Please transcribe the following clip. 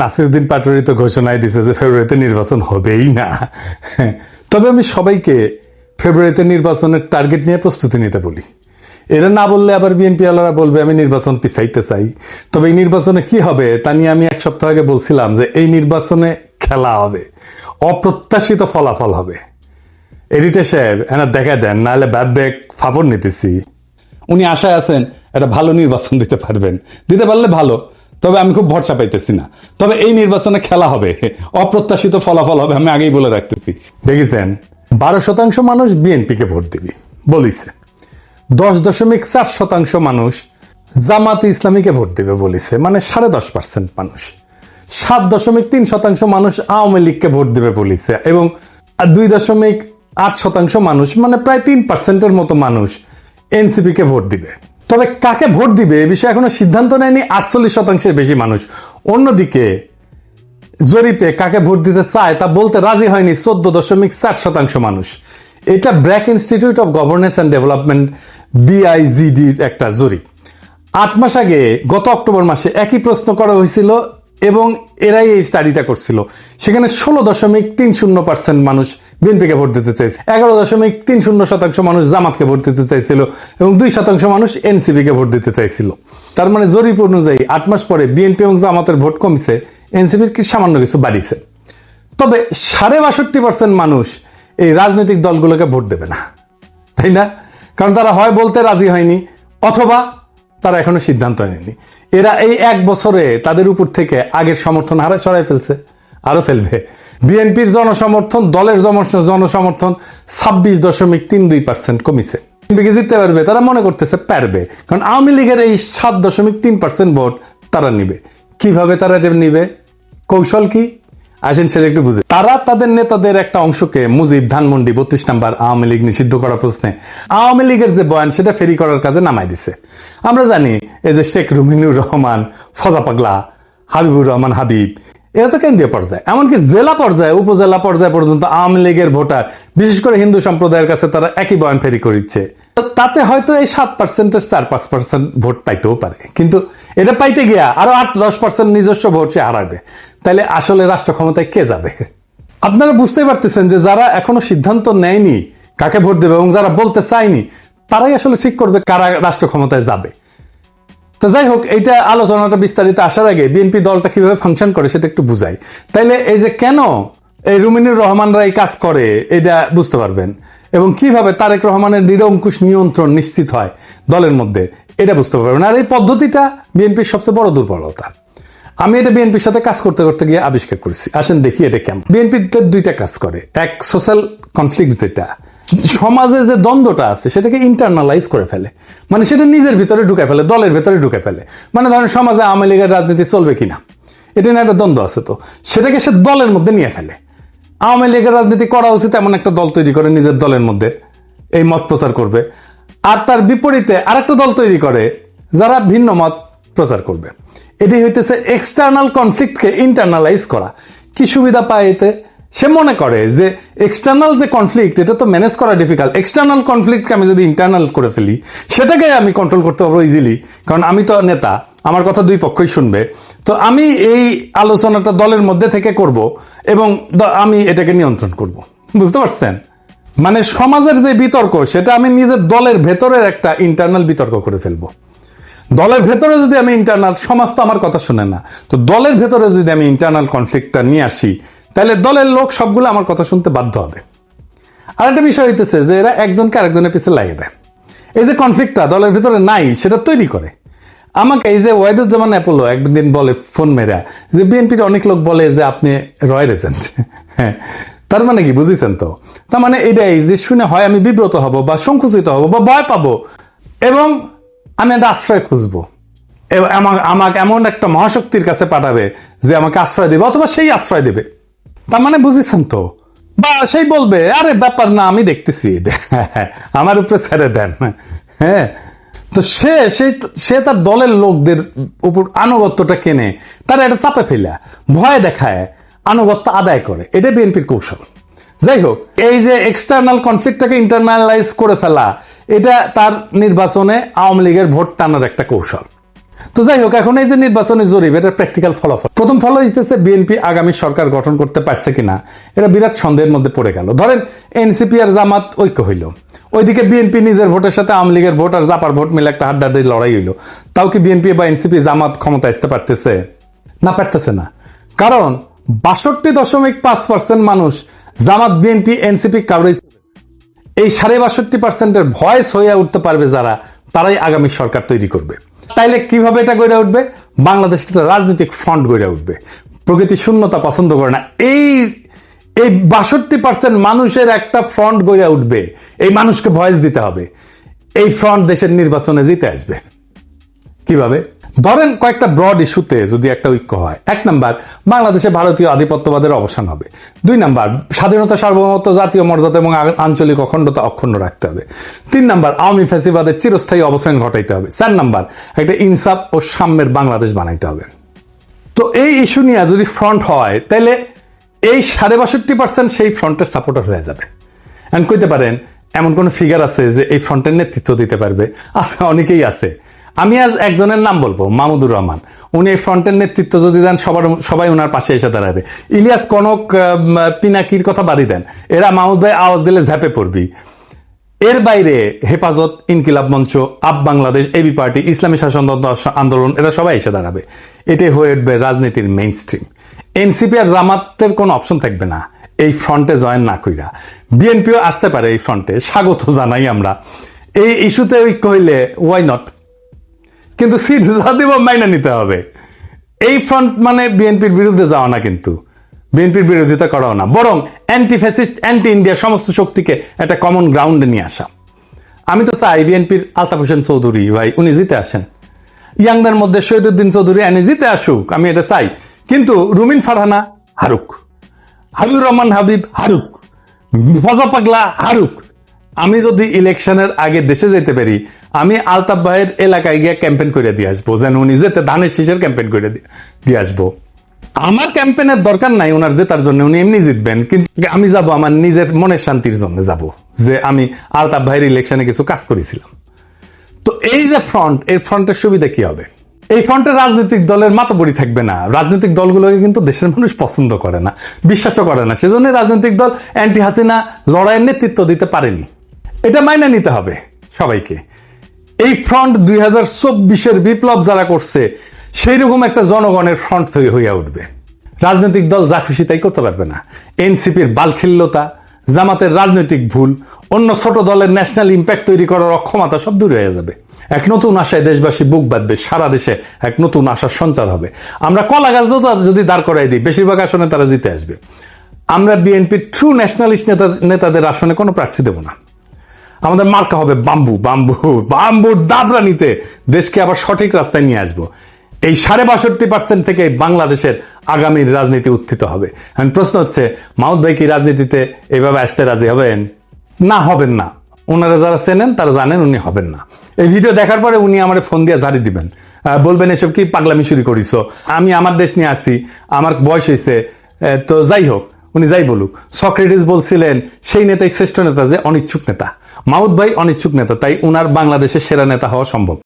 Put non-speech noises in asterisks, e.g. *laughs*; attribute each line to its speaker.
Speaker 1: নাসিরুদ্দিন পাটোয়ারি তো ঘোষণায় দিছে যে ফেব্রুয়ারিতে নির্বাচন হবেই না। তবে আমি সবাইকে ফেব্রুয়ারিতে নির্বাচনের টার্গেট নিয়ে প্রস্তুতি নিতে বলি। এটা না বললে আবার বিএনপি আলারা বলবে, আমি নির্বাচন পিছাইতে চাই। তবে এই নির্বাচনে কি হবে, তা নিয়ে আমি এক সপ্তাহ আগে বলছিলাম যে এই নির্বাচনে খেলা হবে। অপ্রত্যাশিত ফলাফল হবে। এডিটর সাহেব এনা দেখা দেন, নাহলে ব্যাগ ফাপড় নিতেছি। উনি আশায় আছেন, একটা ভালো নির্বাচন দিতে পারবেন। দিতে পারলে ভালো তবে আমি খুব ভরসা পাইতেছি না। তবে এই নির্বাচনে খেলা হবে। অপ্রত্যাশিত ফলাফল হবে, আমি আগেই বলে রাখতেছি। দেখেছেন? বারো শতাংশ মানুষ বিএনপিকে ভোট দিবি, বলিছে। দশ দশমিক চার শতাংশ মানুষ জামাত ইসলামীকে ভোট দেবে, বলিছে। মানে সাড়ে দশ পার্সেন্ট মানুষ। সাত দশমিক তিন শতাংশ মানুষ আওয়ামী লীগকে ভোট দেবে, বলিছে। এবং দুই দশমিক আট শতাংশ মানুষ মানে প্রায় তিন পার্সেন্টের মতো মানুষ এনসিপি কে ভোট দিবে। তবে কাকে ভোট দিবে এ বিষয়ে এখনও সিদ্ধান্ত নেয়নি আটচল্লিশ শতাংশের বেশি মানুষ। অন্যদিকে, জরিপে কাকে ভোট দিতে চায় তা বলতে রাজি হয়নি চোদ্দ দশমিক চার শতাংশ মানুষ। এটা BRAC institute of governance and development, বিআইজিডির একটা জরিপ। আট মাস আগে গত অক্টোবর মাসে একই প্রশ্ন করা হয়েছিল এবং এরাই এই স্টাডিটা করছিল। সেখানে ষোলো দশমিক তিন শূন্য পার্সেন্ট মানুষ বিএনপিকে ভোট দিতে চাইছে। এগারো দশমিক তিন শূন্য শতাংশ মানুষ জামাতকে ভোট দিতে চাইছিল এবং দুই শতাংশ মানুষ এনসিপিকে ভোট দিতে চাইছিল। তার মানে জরিপ অনুযায়ী আট মাস পরে বিএনপি এবং জামাতের ভোট কমছে এনসিপির কি সামান্য কিছু বাড়িছে। তবে সাড়ে বাষট্টি পার্সেন্ট মানুষ এই রাজনৈতিক দলগুলোকে ভোট দেবে না। তাই না? কারণ তারা হয় বলতে রাজি হয়নি, অথবা তারা এখনও সিদ্ধান্ত নেয়নি। এরা এই এক বছরে তাদের উপর থেকে আগের সমর্থন হারে সরাই ফেলছে, আরও ফেলবে। বিএনপির জনসমর্থন, দলের জনসমর্থন ছাব্বিশ দশমিক তিন দুই পার্সেন্ট কমিছে। বিএনপিকে জিততে পারবে, তারা মনে করতেছে পারবে। কারণ আওয়ামী লীগের এই সাত দশমিক তিন পার্সেন্ট ভোট তারা নিবে। কীভাবে তারা এটা নিবে? কৌশল কি? আসেন সেটা একটু বুঝে। তারা তাদের নেতাদের একটা অংশকে মুজিব ধানমন্ডি বত্রিশ নাম্বার আওয়ামী লীগ নিষিদ্ধ করা প্রশ্নে আওয়ামী লীগের যে বয়ান, সেটা ফেরি করার কাজে নামাই দিছে। আমরা জানি, এই যে শেখ রুমিনুর রহমান, ফজা পাগলা, হাবিবুর রহমান হাবিব এরা তো কেন্দ্রীয় পর্যায়ে। এমনকি জেলা পর্যায়ে, উপজেলা পর্যায়ে পর্যন্ত আওয়ামী লীগের ভোটার, বিশেষ করে হিন্দু সম্প্রদায়ের কাছে তারা একই বয়ান ফেরি করিচ্ছে। তাতে হয়তো এই সাত পার্সেন্টের চার পাঁচ পার্সেন্ট ভোট পাইতেও পারে। কিন্তু এটা পাইতে গিয়া আরও আট দশ পার্সেন্ট নিজস্ব ভোট সে হারাবে। তাহলে আসলে রাষ্ট্র ক্ষমতায় কে যাবে? আপনারা বুঝতে পারতেছেন যে যারা এখনও সিদ্ধান্ত নেয়নি কাকে ভোট দেবে এবং যারা বলতে চায়নি, তারাই আসলে ঠিক করবে কারা রাষ্ট্র ক্ষমতায় যাবে। তো যাই হোক, এইটা আলোচনাটা বিস্তারিত আসার আগে বিএনপি দলটা কীভাবে ফাংশন করে সেটা একটু বুঝাই। তাইলে এই যে কেন এই রুমিনুর রহমানরা এই কাজ করে, এটা বুঝতে পারবেন। এবং কীভাবে তারেক রহমানের নিরঙ্কুশ নিয়ন্ত্রণ নিশ্চিত হয় দলের মধ্যে, এটা বুঝতে পারবেন। আর এই পদ্ধতিটা বিএনপির সবচেয়ে বড় দুর্বলতা। আমি এটা বিএনপির সাথে কাজ করতে করতে গিয়ে আবিষ্কার করেছি। আসেন দেখি এটা কেমন। বিএনপি দুইটা কাজ করে। এক সোশ্যাল কনফ্লিক্ট যেটা সমাজে যে দ্বন্দ্বটা আছে, সেটাকে ইন্টারনালাইজ করে ফেলে। মানে সেটা নিজের ভিতরে ঢুকে ফেলে, দলের ভিতরে ঢুকে ফেলে। মানে ধরেন সমাজে আওয়ামী লীগের রাজনীতি চলবে কিনা? এটা নিয়ে একটা দ্বন্দ্ব আছে তো। সেটাকে সে দলের মধ্যে নিয়ে ফেলে। আওয়ামী লীগের রাজনীতি করা উচিত এমন একটা দল তৈরি করে নিজের দলের মধ্যে। এই মত প্রচার করবে। আর তার বিপরীতে আরেকটা দল তৈরি করে, যারা ভিন্ন মত প্রচার করবে। এটি হইতেছে এক্সটার্নাল কনফ্লিক্টকে ইন্টারনালাইজ করা। কি সুবিধা পায় এতে? সে মনে করে যে এক্সটার্নাল যে কনফ্লিক্ট এটা তো ম্যানেজ করা ডিফিকাল্ট এক্সটার্নাল কনফ্লিক্টকে আমি যদি ইন্টারনাল করে ফেলি, সেটাকে আমি কন্ট্রোল করতে পারব ইজিলি কারণ আমি তো নেতা, আমার কথা দুই পক্ষই শুনবে। তো আমি এই আলোচনাটা দলের মধ্যে থেকে করব এবং আমি এটাকে নিয়ন্ত্রণ করব। বুঝতে পারছেন? মানে সমাজের যে বিতর্ক, সেটা আমি নিজের দলের ভেতরের একটা ইন্টারনাল বিতর্ক করে ফেলব। দলের ভেতরে যদি আমি ইন্টারনাল সমাজ তো আমার কথা শুনে না। তো দলের ভেতরে যদি আমি ইন্টারনাল কনফ্লিক্টটা নিয়ে আসি তাহলে দলের লোক সবগুলো আমার কথা শুনতে বাধ্য হবে। আর একটা বিষয় হইতেছে যে এরা একজনকে আরেকজনের পিছিয়ে লাগিয়ে দেয়। এই যে কনফ্লিক্টটা দলের ভিতরে নাই, সেটা তৈরি করে। আমাকে এই যে ওয়াইদুজ্জামান অ্যাপোলো একদিন বলে ফোন মেরা, যে বিএনপির অনেক লোক বলে যে আপনি রয়ের এজেন্ট হ্যাঁ তার মানে কি বুঝেছেন তো? তার মানে এটাই যে শুনে হয় আমি বিব্রত হব বা সংকুচিত হব বা ভয় পাবো এবং আমি একটা আশ্রয় খুঁজবো। আমাকে এমন একটা মহাশক্তির কাছে পাঠাবে যে আমাকে আশ্রয় দেবে অথবা সেই আশ্রয় দেবে। তার মানে বুঝেছেন তো? বা সেই বলবে, আরে, ব্যাপার না, আমি দেখতেছি। *laughs* আমার উপরে ছেড়ে দেন। হ্যাঁ? তো সে সেই সে তার দলের লোকদের উপর আনুগত্যটা কেনে, তারা এটা চাপে ফেলে, ভয় দেখায়, আনুগত্য আদায় করে। এটা বিএনপির কৌশল। যাই হোক, এই যে এক্সটার্নাল কনফ্লিক্টটাকে ইন্টারনালাইজ করে ফেলা, এটা তার নির্বাচনে আওয়ামী লীগের ভোট টানার একটা কৌশল। তো যাই হোক, এখন এই যে নির্বাচনী জরিপ এটা প্র্যাকটিক্যাল ফলাফল। প্রথম ফল হইতেছে বিএনপি আগামী সরকার গঠন করতে পারছে কিনা, এটা বিরাট সন্দেহের মধ্যে পড়ে গেল। ধরেন এনসিপি আর জামাত ঐক্য হইল। ওইদিকে বিএনপি নিজের ভোটের সাথে আওয়ামী লীগের ভোট আর জাপার ভোট মিলে একটা হাড্ডাহাড্ডি লড়াই হইল। তাও কি বিএনপি বা এনসিপি জামাত ক্ষমতা আসতে পারতেছে? না পারতেছে না। কারণ, বাষট্টি দশমিক পাঁচ পার্সেন্ট মানুষ জামাত বিএনপি এনসিপি কারোই এই সাড়ে বাষট্টি পার্সেন্টের ভয়েস হয়ে উঠতে পারবে যারা, তারাই আগামী সরকার তৈরি করবে। তাইলে কীভাবে এটা গড়ে উঠবে? বাংলাদেশ একটা রাজনৈতিক ফ্রন্ট গড়ে উঠবে। প্রকৃতি শূন্যতা পছন্দ করে না। এই এই বাষট্টি পার্সেন্ট মানুষের একটা ফ্রন্ট গড়ে উঠবে। এই মানুষকে ভয়েস দিতে হবে। এই ফ্রন্ট দেশের নির্বাচনে জিতে আসবে। কীভাবে? ধরেন কয়েকটা ব্রড ইস্যুতে যদি একটা ঐক্য হয়। এক নাম্বার বাংলাদেশে ভারতীয় আধিপত্যবাদের অবসান হবে। দুই নাম্বার স্বাধীনতা সার্বভৌমত্ব জাতীয় মর্যাদা এবং আঞ্চলিক অখণ্ডতা অক্ষুণ্ণ রাখতে হবে। তিন নাম্বার আওয়ামী ফ্যাসিবাদের চিরস্থায়ী অবসান ঘটাইতে হবে। চার নাম্বার একটা ইনসাফ ও সাম্যের বাংলাদেশ বানাইতে হবে। তো এই ইস্যু নিয়ে যদি ফ্রন্ট হয়, তাহলে এই সাড়ে বাষট্টি পার্সেন্ট সেই ফ্রন্টের সাপোর্টার হয়ে যাবে। এন্ড কইতে পারেন, এমন কোন ফিগার আছে যে এই ফ্রন্টের নেতৃত্ব দিতে পারবে? আছে অনেকেই আছে। আমি আজ একজনের নাম বলব মামুদুর রহমান। উনি ফ্রন্টের নেতৃত্ব যদি দেন, সবার সবাই ওনার পাশে এসে দাঁড়াবে। ইলিয়াস কনক পিনাকির কথা বাড়ি দেন। এরা মাহমুদ ভাই আওয়াজ দিলে ঝাঁপে পড়বি। এর বাইরে হেফাজত, ইনকিলাব মঞ্চ, আপ বাংলাদেশ, এবি পার্টি, ইসলামী শাসনতন্ত্র আন্দোলন, এরা সবাই এসে দাঁড়াবে। এটাই হয়ে উঠবে রাজনীতির মেইন স্ট্রিম এনসিপি আর জামাতের কোনো অপশন থাকবে না। এই ফ্রন্টে জয়েন না কইরা। বিএনপিও আসতে পারে এই ফ্রন্টে, স্বাগত জানাই আমরা। এই ইস্যুতে ঐক্য হইলে ওয়াই নট কিন্তু সিট যা দিব মাইনা নিতে হবে। এই ফ্রন্ট মানে বিএনপির বিরুদ্ধে যাওয়া না কিন্তু। বিএনপির বিরোধিতা করাও না। বরং অ্যান্টি ফ্যাসিস্ট অ্যান্টি ইন্ডিয়া সমস্ত শক্তিকে একটা কমন গ্রাউন্ডে নিয়ে আসা। আমি তো চাই বিএনপির আলতাফ হোসেন চৌধুরী, ভাই, উনি জিতে আসেন। ইয়াংদের মধ্যে শহীদুদ্দিন চৌধুরী এনে জিতে আসুক, আমি এটা চাই। কিন্তু রুমিন ফারহানা, হারুক। হাবিবুর রহমান হাবিব, হারুক। ফজা পাগলা, হারুক। আমি যদি ইলেকশনের আগে দেশে যেতে পারি, আমি আলতাফ ভাইয়ের এলাকায় গিয়ে ক্যাম্পেইন করে দিয়ে আসব, যেন উনি যেতে ধানের শীষের ক্যাম্পেইন করে দিয়ে- আসব। আমার ক্যাম্পেইনের দরকার নাই ওনার জেতার জন্য, উনি এমনি জিতবেন, কিন্তু আমি যাব আমার নিজের মনের শান্তির জন্য যাব, যে আমি আলতাফ ভাইয়ের ইলেকশনে কিছু কাজ করেছিলাম। তো এই যে ফ্রন্ট, এই ফ্রন্টের সুবিধা কি হবে? এই ফ্রন্টে রাজনৈতিক দলের মাতবরি থাকবে না। রাজনৈতিক দলগুলোকে কিন্তু দেশের মানুষ পছন্দ করে না, বিশ্বাসও করে না। সেজন্য রাজনৈতিক দল অ্যান্টি হাসিনা লড়াইয়ের নেতৃত্ব দিতে পারেনি। এটা মাইনে নিতে হবে সবাইকে। এই ফ্রন্ট দুই হাজার চব্বিশের বিপ্লব যারা করছে সেই রকম একটা জনগণের ফ্রন্ট তৈরি হইয়া উঠবে। রাজনৈতিক দল যা খুশি তাই করতে পারবে না। এনসিপির বালখিল্যতা, জামাতের রাজনৈতিক ভুল, অন্য ছোট দলের ন্যাশনাল ইম্প্যাক্ট তৈরি করার অক্ষমতা সব দূর হয়ে যাবে। এক নতুন আশায় দেশবাসী বুক বাঁধবে, সারা দেশে এক নতুন আশার সঞ্চার হবে। আমরা কলা গাছ যদি দাঁড় করাই দিই, বেশিরভাগ আসনে তারা জিতে আসবে। আমরা বিএনপির ট্রু ন্যাশনালিস্ট নেতা নেতাদের আসনে কোনো প্রার্থী দেব না। আমাদের মার্কা হবে বাম্বু বাম্বু বাম্বুর দাবরা নিতে দেশকে আবার সঠিক রাস্তায় নিয়ে আসব। এই সাড়ে বাষট্টি পার্সেন্ট থেকে বাংলাদেশের আগামীর রাজনীতি উত্থিত হবে। এখন প্রশ্ন হচ্ছে মাউদ ভাই কি রাজনীতিতে এভাবে আসতে রাজি হবেন? না হবেন না। ওনারা যারা চেনেন, তারা জানেন উনি হবেন না। এই ভিডিও দেখার পরে উনি আমার ফোন দিয়ে ঝাড়ি দিবেন। বলবেন, এসব কি পাগলামি শুরু করিস আমি আমার দেশ নিয়ে আসি, আমার বয়স হয়েছে তো যাই হোক উনি যাই বলুক, সক্রেটিস বলছিলেন, সেই নেতাই শ্রেষ্ঠ নেতা যে অনিচ্ছুক নেতা। মাউদ ভাই অনিচ্ছুক নেতা, তাই উনার বাংলাদেশের সেরা নেতা হওয়া সম্ভব।